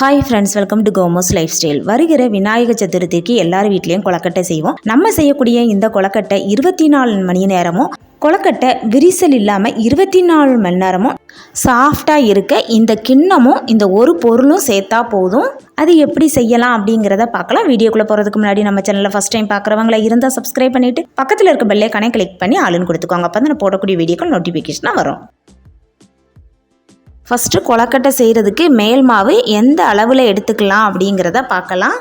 Hi friends welcome to Komo's life style வருகிற விநாயகர் சதுர்த்திக்கு எல்லார் வீட்லேயும் கொலக்கட்டை செய்வோம். நம்ம செய்யக்கூடிய இந்த கொலக்கட்டை இருபத்தி நாலு மணி நேரமும் கொலக்கட்டை விரிசல் இல்லாமல் இருபத்தி நாலு மணி நேரமும் சாஃப்டாக இருக்க இந்த கிண்ணமும் இந்த ஒரு பொருளும் சேர்த்தா போதும். அது எப்படி செய்யலாம் அப்படிங்கிறத பார்க்கலாம். வீடியோக்குள்ளே போகிறதுக்கு முன்னாடி நம்ம சேனலில் ஃபஸ்ட் டைம் பார்க்குறவங்கள இருந்தால் சப்ஸ்கிரைப் பண்ணிவிட்டு பக்கத்தில் இருக்க பெல்லைக்கானே கிளிக் பண்ணி ஆளுன்னு கொடுத்துக்கோங்க. அப்போ தான் நான் போடக்கூடிய வீடியோக்கள் நோட்டிஃபிகேஷனாக வரும். ஃபஸ்ட்டு கொலக்கட்டை செய்கிறதுக்கு மேல் மாவு எந்த அளவில் எடுத்துக்கலாம் அப்படிங்கிறத பார்க்கலாம்.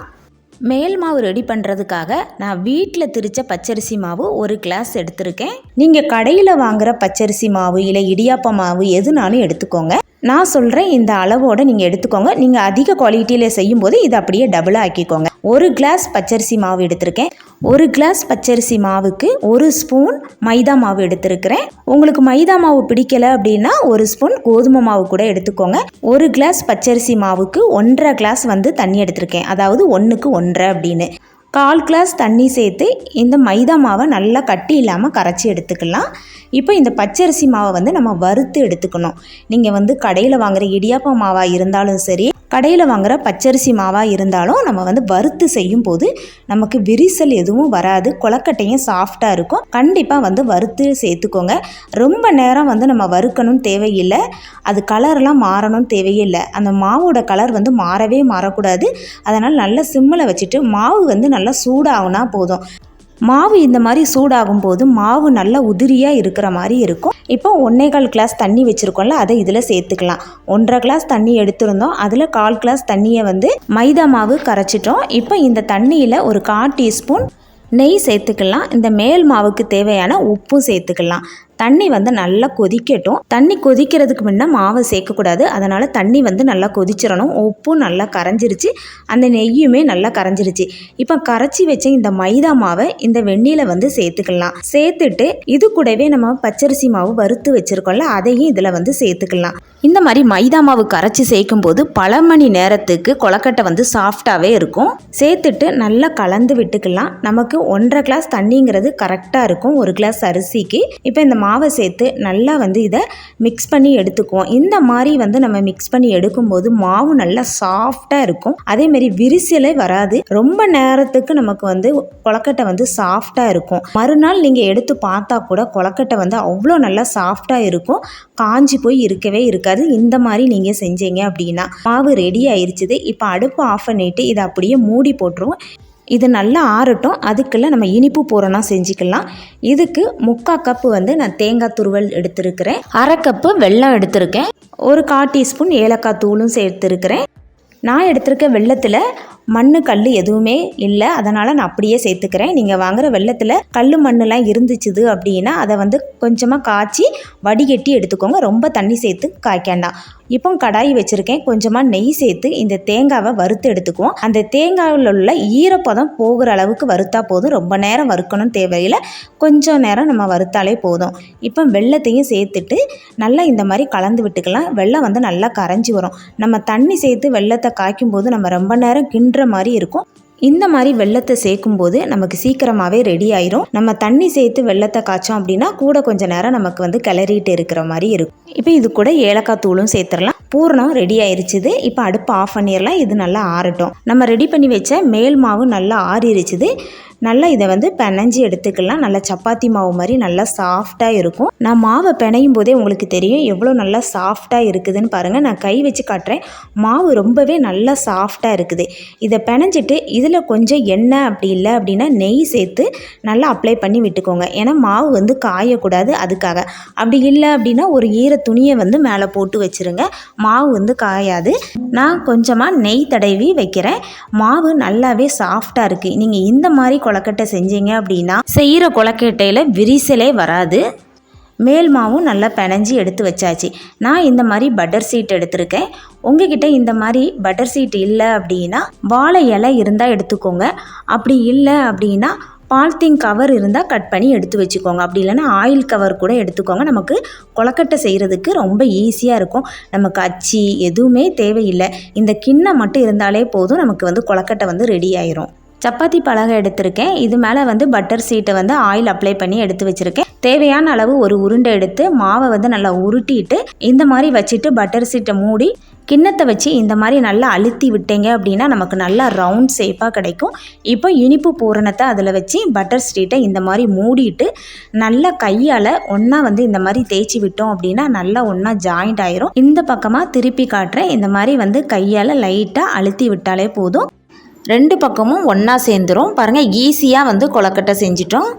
மேல் மாவு ரெடி பண்ணுறதுக்காக நான் வீட்டில் திரித்த பச்சரிசி மாவு ஒரு கிளாஸ் எடுத்திருக்கேன். நீங்கள் கடையில் வாங்குகிற பச்சரிசி மாவு இல்லை இடியாப்ப மாவு எதுனாலும் எடுத்துக்கோங்க. நான் சொல்கிறேன் இந்த அளவோடு நீங்கள் எடுத்துக்கோங்க. நீங்கள் அதிக குவாலிட்டியில் செய்யும்போது இதை அப்படியே டபுளாக ஆக்கிக்கோங்க. ஒரு கிளாஸ் பச்சரிசி மாவு எடுத்திருக்கேன். ஒரு கிளாஸ் பச்சரிசி மாவுக்கு ஒரு ஸ்பூன் மைதா மாவு எடுத்திருக்கிறேன். உங்களுக்கு மைதா மாவு பிடிக்கல அப்படின்னா ஒரு ஸ்பூன் கோதுமை மாவு கூட எடுத்துக்கோங்க. ஒரு கிளாஸ் பச்சரிசி மாவுக்கு ஒன்றரை கிளாஸ் வந்து தண்ணி எடுத்திருக்கேன். அதாவது ஒன்றுக்கு ஒன்றரை அப்படின்னு. கால் கிளாஸ் தண்ணி சேர்த்து இந்த மைதா மாவை நல்லா கட்டி இல்லாமல் கரைச்சி எடுத்துக்கலாம். இப்போ இந்த பச்சரிசி மாவை வந்து நம்ம வறுத்து எடுத்துக்கணும். நீங்கள் வந்து கடையில் வாங்குகிற இடியாப்ப மாவாக இருந்தாலும் சரி கடையில் வாங்குகிற பச்சரிசி மாவாக இருந்தாலும் நம்ம வந்து வறுத்து செய்யும் போது நமக்கு விரிசல் எதுவும் வராது கொலக்கட்டையும் சாஃப்டாக இருக்கும். கண்டிப்பாக வந்து வறுத்து சேர்த்துக்கோங்க. ரொம்ப நேரம் வந்து நம்ம வறுக்கணும்னு தேவையில்லை. அது கலர்லாம் மாறணும்னு தேவையில்லை. அந்த மாவோட கலர் வந்து மாறவே மாறக்கூடாது. அதனால் நல்லா சிம்மில் வச்சுட்டு மாவு வந்து நல்லா சூடாகுனா போதும். மாவு இந்த மாதிரி சூடாகும் போது மாவு நல்லா உதிரியாக இருக்கிற மாதிரி இருக்கும். இப்போ ஒன்றேகால் கிளாஸ் தண்ணி வச்சுருக்கோம்ல அதை இதில் சேர்த்துக்கலாம். ஒன்றரை கிளாஸ் தண்ணி எடுத்திருந்தோம். அதில் கால் கிளாஸ் தண்ணியை வந்து மைதா மாவு கரைச்சிட்டோம். இப்போ இந்த தண்ணியில் ஒரு கால் டீஸ்பூன் நெய் சேர்த்துக்கலாம். இந்த மேல் மாவுக்கு தேவையான உப்பும் சேர்த்துக்கலாம். தண்ணி வந்து நல்லா கொதிக்கட்டும். தண்ணி கொதிக்கிறதுக்கு முன்னே மாவை சேர்க்கக்கூடாது. அதனால் தண்ணி வந்து நல்லா கொதிச்சிடணும் உப்பும் நல்லா கரைஞ்சிருச்சு. அந்த நெய்யுமே நல்லா கரைஞ்சிருச்சு. இப்போ கரைச்சி வச்ச இந்த மைதா மாவை இந்த வெந்நியில் வந்து சேர்த்துக்கலாம். சேர்த்துட்டு இது கூடவே நம்ம பச்சரிசி மாவு வறுத்து வச்சுருக்கோம்ல அதையும் இதில் வந்து சேர்த்துக்கலாம். இந்த மாதிரி மைதா மாவு கரைச்சி சேர்க்கும் போது பல மணி நேரத்துக்கு கொலக்கட்டை வந்து சாஃப்டாகவே இருக்கும். சேர்த்துட்டு நல்லா கலந்து விட்டுக்கலாம். நமக்கு ஒன்றரை கிளாஸ் தண்ணிங்கிறது கரெக்டாக இருக்கும். ஒரு கிளாஸ் அரிசிக்கு. இப்போ இந்த மா மாவை சேர்த்து நல்லா வந்து இதை மிக்ஸ் பண்ணி எடுத்துக்குவோம். இந்த மாதிரி வந்து நம்ம மிக்ஸ் பண்ணி எடுக்கும்போது மாவு நல்லா சாஃப்டாக இருக்கும். அதேமாரி விரிசலே வராது. ரொம்ப நேரத்துக்கு நமக்கு வந்து கொலக்கட்டை வந்து சாஃப்டாக இருக்கும். மறுநாள் நீங்கள் எடுத்து பார்த்தா கூட கொலக்கட்டை வந்து அவ்வளோ நல்லா சாஃப்டாக இருக்கும். காஞ்சி போய் இருக்கவே இருக்காது. இந்த மாதிரி நீங்கள் செஞ்சீங்க அப்படின்னா மாவு ரெடி ஆயிடுச்சுது இப்போ அடுப்பு ஆஃப் பண்ணிவிட்டு இதை அப்படியே மூடி போட்டுருவோம். இது நல்லா ஆறட்டும். அதுக்குள்ளே நம்ம இனிப்பு பூரணம் செஞ்சுக்கலாம். இதுக்கு முக்கால் கப்பு வந்து நான் தேங்காய் துருவல் எடுத்திருக்கிறேன். அரை கப்பு வெல்லம் எடுத்திருக்கேன். ஒரு கால் டீஸ்பூன் ஏலக்காய் தூளும் சேர்த்துருக்கிறேன். நான் எடுத்திருக்க வெள்ளத்தில் மண் கல் எதுவுமே இல்லை. அதனால் நான் அப்படியே சேர்த்துக்கிறேன். நீங்கள் வாங்குகிற வெள்ளத்தில் கல் மண்ணெலாம் இருந்துச்சுது அப்படின்னா அதை வந்து கொஞ்சமாக காய்ச்சி வடிகட்டி எடுத்துக்கோங்க. ரொம்ப தண்ணி சேர்த்து காய்க்காண்டாம் இப்போ கடாய் வச்சுருக்கேன். கொஞ்சமாக நெய் சேர்த்து இந்த தேங்காவை வறுத்து எடுத்துக்குவோம். அந்த தேங்காயில் உள்ள ஈரப்பதம் போகிற அளவுக்கு வறுத்தா போதும். ரொம்ப நேரம் வறுக்கணும் தேவையில்லை. கொஞ்சம் நேரம் நம்ம வறுத்தாலே போதும். இப்போ வெள்ளத்தையும் சேர்த்துட்டு நல்லா இந்த மாதிரி கலந்து விட்டுக்கலாம். வெள்ளம் வந்து நல்லா கரைஞ்சி வரும். நம்ம தண்ணி சேர்த்து வெள்ளத்தை காய்க்கும் போது நம்ம ரொம்ப நேரம் கிண்டுற மாதிரி இருக்கும். இந்த மாதிரி வெள்ளத்தை சேர்க்கும்போது நமக்கு சீக்கிரமாகவே ரெடி ஆயிரும். நம்ம தண்ணி சேர்த்து வெள்ளத்தை காய்ச்சோம் அப்படின்னா கூட கொஞ்சம் நேரம் நமக்கு வந்து கிளறிட்டு இருக்கிற மாதிரி இருக்கும். இப்போ இது கூட ஏலக்காய் தூளும் சேர்த்துடலாம். பூர்ணம் ரெடி ஆயிருச்சுது. இப்போ அடுப்பு ஆஃப் பண்ணிடலாம். இது நல்லா ஆறட்டும். நம்ம ரெடி பண்ணி வச்ச மேல் மாவு நல்லா ஆறிருச்சுது. நல்லா இதை வந்து பிணைஞ்சி எடுத்துக்கலாம். நல்லா சப்பாத்தி மாவு மாதிரி நல்லா சாஃப்டாக இருக்கும். நான் மாவை பிணையும் போதே உங்களுக்கு தெரியும் எவ்வளோ நல்லா சாஃப்டாக இருக்குதுன்னு பாருங்கள் நான் கை வச்சு காட்டுறேன். மாவு ரொம்பவே நல்லா சாஃப்டாக இருக்குது. இதை பிணைஞ்சிட்டு இதில் கொஞ்சம் எண்ணெய் அப்படி இல்லை அப்படின்னா நெய் சேர்த்து நல்லா அப்ளை பண்ணி விட்டுக்கோங்க. ஏன்னா மாவு வந்து காயக்கூடாது அதுக்காக. அப்படி இல்லை அப்படின்னா ஒரு ஈர துணியை வந்து மேலே போட்டு வச்சுருங்க. மாவு வந்து காயாது. நான் கொஞ்சமாக நெய் தடவி வைக்கிறேன். மாவு நல்லாவே சாஃப்டாக இருக்குது நீங்கள் இந்த மாதிரி கொலக்கட்டை செஞ்சீங்க அப்படின்னா செய்கிற கொலக்கட்டையில் விரிசலே வராது. மேல் மாவும் நல்லா பிணைஞ்சி எடுத்து வச்சாச்சு. நான் இந்த மாதிரி பட்டர் சீட் எடுத்திருக்கேன். உங்ககிட்ட இந்த மாதிரி பட்டர் சீட் இல்லை அப்படின்னா வாழை இலை இருந்தால் எடுத்துக்கோங்க. அப்படி இல்லை அப்படின்னா பால்த்தீன் கவர் இருந்தால் கட் பண்ணி எடுத்து வச்சுக்கோங்க. அப்படி இல்லைன்னா ஆயில் கவர் கூட எடுத்துக்கோங்க. நமக்கு கொலக்கட்டை செய்கிறதுக்கு ரொம்ப ஈஸியாக இருக்கும். நமக்கு அச்சி எதுவுமே தேவையில்லை. இந்த கிண்ணம் மட்டும் இருந்தாலே போதும். நமக்கு வந்து கொலக்கட்டை வந்து ரெடி ஆயிரும். சப்பாத்தி பலகை எடுத்திருக்கேன். இது மேலே வந்து பட்டர் சீட்டை வந்து ஆயில் அப்ளை பண்ணி எடுத்து வச்சுருக்கேன். தேவையான அளவு ஒரு உருண்டை எடுத்து மாவை வந்து நல்லா உருட்டிட்டு இந்த மாதிரி வச்சுட்டு பட்டர் சீட்டை மூடி கிண்ணத்தை வச்சு இந்த மாதிரி நல்லா அழுத்தி விட்டீங்க அப்படின்னா நமக்கு நல்லா ரவுண்ட் ஷேப்பாக கிடைக்கும். இப்போ இனிப்பு பூரணத்தை அதில் வச்சு பட்டர் ஸ்ட்ரீட்டை இந்த மாதிரி மூடிட்டு நல்லா கையால் ஒன்றா வந்து இந்த மாதிரி தேய்ச்சி விட்டோம் அப்படின்னா நல்லா ஒன்றா ஜாயிண்ட் ஆயிரும். இந்த பக்கமாக திருப்பி காட்டுறேன். இந்த மாதிரி வந்து கையால் லைட்டாக அழுத்தி விட்டாலே போதும். ரெண்டு பக்கமும் ஒன்றா சேர்ந்துரும். பாருங்கள் ஈஸியாக வந்து கொலக்கட்டை செஞ்சிட்டோம்.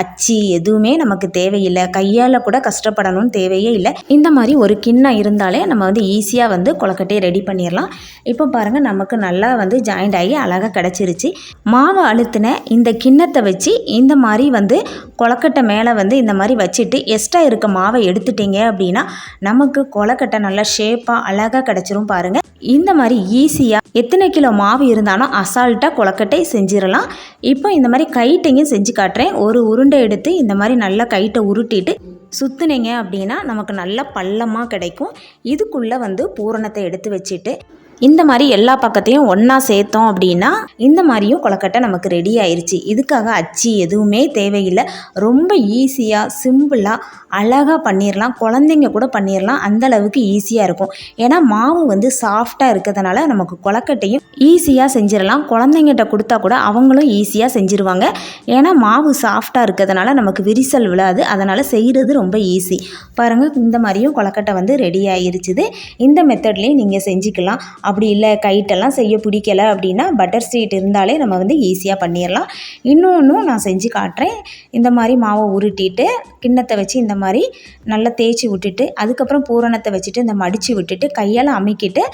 அச்சு எதுவுமே நமக்கு தேவையில்லை. கையால் கூட கஷ்டப்படணும்னு தேவையே இல்லை. இந்த மாதிரி ஒரு கிண்ணம் இருந்தாலே நம்ம வந்து ஈஸியாக வந்து கொலக்கட்டையை ரெடி பண்ணிடலாம். இப்போ பாருங்கள் நமக்கு நல்லா வந்து ஜாயிண்ட் ஆகி அழகாக கிடச்சிருச்சு. மாவு அழுத்தின இந்த கிண்ணத்தை வச்சு இந்த மாதிரி வந்து கொலக்கட்டை மேலே வந்து இந்த மாதிரி வச்சுட்டு எக்ஸ்ட்ரா இருக்க மாவை எடுத்துட்டீங்க அப்படின்னா நமக்கு கொலக்கட்டை நல்லா ஷேப்பாக அழகாக கிடச்சிரும் பாருங்கள் இந்த மாதிரி ஈஸியாக எத்தனை கிலோ மாவு இருந்தாலும் அசால்ட்டாக கொலக்கட்டை செஞ்சிடலாம் இப்போ இந்த மாதிரி கைட்டையும் செஞ்சு காட்டுறேன். ஒரு உருண்டை எடுத்து இந்த மாதிரி நல்லா கைட்டை உருட்டிட்டு சுற்றுனீங்க அப்படின்னா நமக்கு நல்ல பள்ளமாக கிடைக்கும். இதுக்குள்ளே வந்து பூரணத்தை எடுத்து வச்சுட்டு இந்த மாதிரி எல்லா பக்கத்தையும் ஒன்றா சேர்த்தோம் அப்படின்னா இந்த மாதிரியும் கொலக்கட்டை நமக்கு ரெடி ஆயிடுச்சு இதுக்காக அச்சு எதுவுமே தேவையில்லை. ரொம்ப ஈஸியாக சிம்பிளாக அழகாக பண்ணிடலாம் குழந்தைங்க கூட பண்ணிடலாம் அந்த அளவுக்கு ஈஸியாக இருக்கும். ஏன்னா மாவு வந்து சாஃப்டாக இருக்கிறதுனால நமக்கு கொலக்கட்டையும் ஈஸியாக செஞ்சிடலாம் குழந்தைங்கிட்ட கொடுத்தா கூட அவங்களும் ஈஸியாக செஞ்சுருவாங்க. ஏன்னா மாவு சாஃப்டாக இருக்கிறதுனால நமக்கு விரிசல் விழாது. அதனால் செய்கிறது ரொம்ப ஈஸி பாருங்கள் இந்த மாதிரியும் கொலக்கட்டை வந்து ரெடி ஆயிருச்சுது. இந்த மெத்தட்லேயும் நீங்கள் செஞ்சுக்கலாம். அப்படி இல்லை கைட்டெல்லாம் செய்ய பிடிக்கலை அப்படின்னா பட்டர் ஸ்வீட் இருந்தாலே நம்ம வந்து ஈஸியாக பண்ணிடலாம். இன்னொன்றும் நான் செஞ்சு காட்டுறேன். இந்த மாதிரி மாவை உருட்டிட்டு கிண்ணத்தை வச்சு இந்த மாதிரி நல்லா தேய்ச்சி விட்டுட்டு அதுக்கப்புறம் பூரணத்தை வச்சுட்டு இந்த மடித்து விட்டுட்டு கையால் அமைக்கிட்டு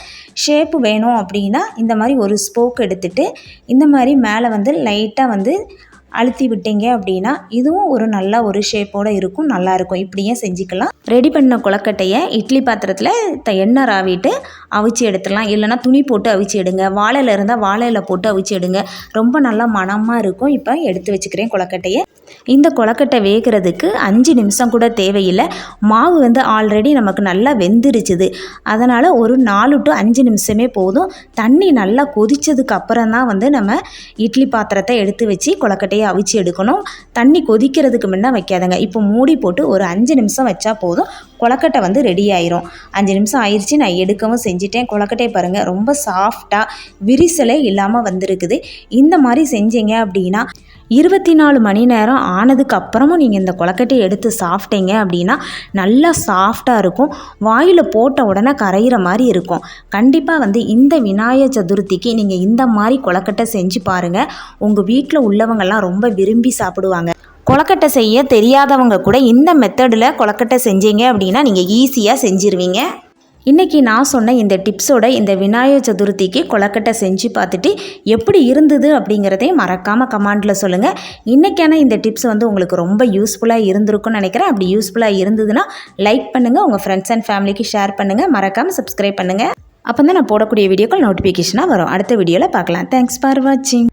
ஷேப்பு வேணும் அப்படின்னா இந்த மாதிரி ஒரு ஸ்போக் எடுத்துகிட்டு இந்த மாதிரி மேலே வந்து லைட்டாக வந்து அழுத்தி விட்டீங்க அப்படின்னா இதுவும் ஒரு நல்ல ஒரு ஷேப்போடு இருக்கும். நல்லாயிருக்கும் இப்படியே செஞ்சுக்கலாம். ரெடி பண்ண கொலக்கட்டையை இட்லி பாத்திரத்தில் த எண்ணெய் ராவிட்டு அவிச்சு எடுத்துடலாம். இல்லைனா துணி போட்டு அவிச்சு எடுங்க. வாழையில் இருந்தால் வாழையில் போட்டு அவிச்சு எடுங்க. ரொம்ப நல்லா மணமாக இருக்கும். இப்போ எடுத்து வச்சுக்கிறேன் கொலக்கட்டையை இந்த கொலக்கட்டை வேகிறதுக்கு அஞ்சு நிமிஷம் கூட தேவையில்லை. மாவு வந்து ஆல்ரெடி நமக்கு நல்லா வெந்துருச்சுது. அதனால் ஒரு நாலு டு அஞ்சு நிமிஷமே போதும். தண்ணி நல்லா கொதித்ததுக்கு அப்புறம் தான் வந்து நம்ம இட்லி பாத்திரத்தை எடுத்து வச்சு கொலக்கட்டையை அவிச்சு எடுக்கணும். தண்ணி கொதிக்கிறதுக்கு முன்னே வைக்காதங்க. இப்போ மூடி போட்டு ஒரு அஞ்சு நிமிஷம் வச்சா போதும். கொலக்கட்டை வந்து ரெடி ஆயிரும். அஞ்சு நிமிஷம் ஆயிடுச்சு நான் எடுக்கவும் செஞ்சிட்டேன். கொலக்கட்டையை பாருங்கள் ரொம்ப சாஃப்டாக விரிசலே இல்லாமல் வந்திருக்குது. இந்த மாதிரி செஞ்சீங்க அப்படின்னா இருபத்தி நாலு மணி நேரம் ஆனதுக்கு அப்புறமும் நீங்கள் இந்த கொலக்கட்டையை எடுத்து சாப்பிட்டீங்க அப்படின்னா நல்லா சாஃப்டாக இருக்கும். வாயில் போட்ட உடனே கரையிற மாதிரி இருக்கும். கண்டிப்பாக வந்து இந்த விநாயகர் சதுர்த்திக்கு நீங்கள் இந்த மாதிரி கொலக்கட்டை செஞ்சு பாருங்கள் உங்கள் வீட்டில் உள்ளவங்கள்லாம் ரொம்ப விரும்பி சாப்பிடுவாங்க. கொலக்கட்டை செய்ய தெரியாதவங்க கூட இந்த மெத்தடில் கொலக்கட்டை செஞ்சீங்க அப்படின்னா நீங்கள் ஈஸியாக செஞ்சிருவீங்க. இன்றைக்கி நான் சொன்ன இந்த டிப்ஸோட இந்த விநாயகர் சதுர்த்திக்கு கொலக்கட்டை செஞ்சு பார்த்துட்டு எப்படி இருந்தது அப்படிங்கிறதையும் மறக்காமல் கமாண்டில் சொல்லுங்கள் இன்றைக்கான இந்த டிப்ஸ் வந்து உங்களுக்கு ரொம்ப யூஸ்ஃபுல்லாக இருந்திருக்கும்னு நினைக்கிறேன். அப்படி யூஸ்ஃபுல்லாக இருந்ததுன்னா லைக் பண்ணுங்கள் உங்கள் ஃப்ரெண்ட்ஸ் அண்ட் ஃபேமிலிக்கு ஷேர் பண்ணுங்கள் மறக்காமல் சப்ஸ்கிரைப் பண்ணுங்கள் அப்போ தான் நான் போடக்கூடிய வீடியோக்கள் நோட்டிஃபிகேஷனாக வரும். அடுத்த வீடியோவில் பார்க்கலாம். தேங்க்ஸ் ஃபார் வாட்சிங்